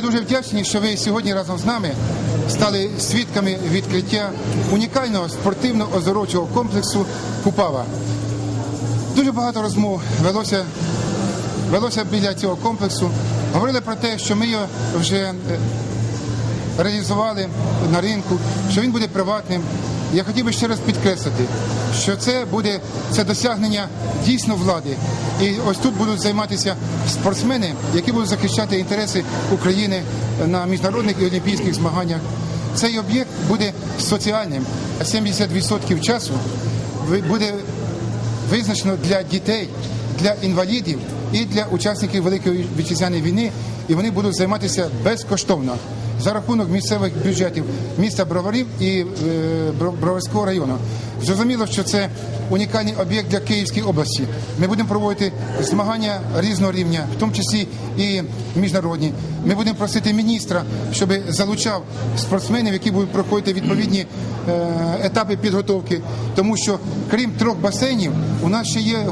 ми дуже вдячні, що ви сьогодні разом з нами стали свідками відкриття унікального спортивно-оздоровчого комплексу Купава. Дуже багато розмов велося, велося біля цього комплексу. Говорили про те, що ми його вже е, реалізували на ринку, що він буде приватним. Я хотів би ще раз підкреслити, що це буде це досягнення дійсно влади. І ось тут будуть займатися спортсмени, які будуть захищати інтереси України на міжнародних і олімпійських змаганнях. Цей об'єкт буде соціальним. 70% часу буде визначено для дітей, для інвалідів і для учасників Великої вітчизняної війни, і вони будуть займатися безкоштовно за рахунок місцевих бюджетів міста Броварів і е, Броварського району. Зрозуміло, що це унікальний об'єкт для Київської області. Ми будемо проводити змагання різного рівня, в тому числі і міжнародні. Ми будемо просити міністра, щоб залучав спортсменів, які будуть проходити відповідні е, етапи підготовки, тому що крім трьох басейнів, у нас ще є е,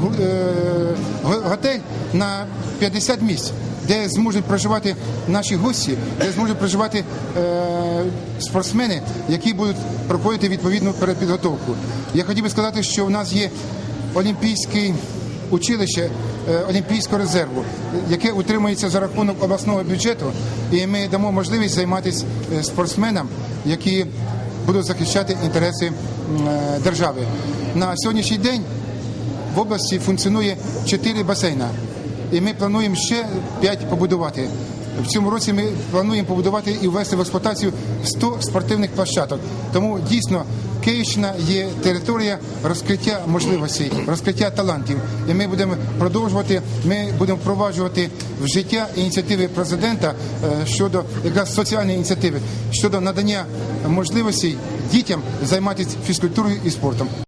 готель на 50 місць. Де зможуть проживати наші гості, де зможуть проживати е, спортсмени, які будуть проходити відповідну передпідготовку. Я хотів би сказати, що у нас є олімпійське училище е, Олімпійського резерву, яке утримується за рахунок обласного бюджету, і ми дамо можливість займатися е, спортсменам, які будуть захищати інтереси е, держави. На сьогоднішній день в області функціонує 4 басейна, і ми плануємо ще 5 побудувати. В цьому році ми плануємо побудувати і ввести в експлуатацію 100 спортивних площадок. Тому дійсно Київщина є територія розкриття можливостей, розкриття талантів. І ми будемо продовжувати. Ми будемо впроваджувати в життя ініціативи президента е, щодо якраз соціальної ініціативи щодо надання можливостей дітям займатися фізкультурою і спортом.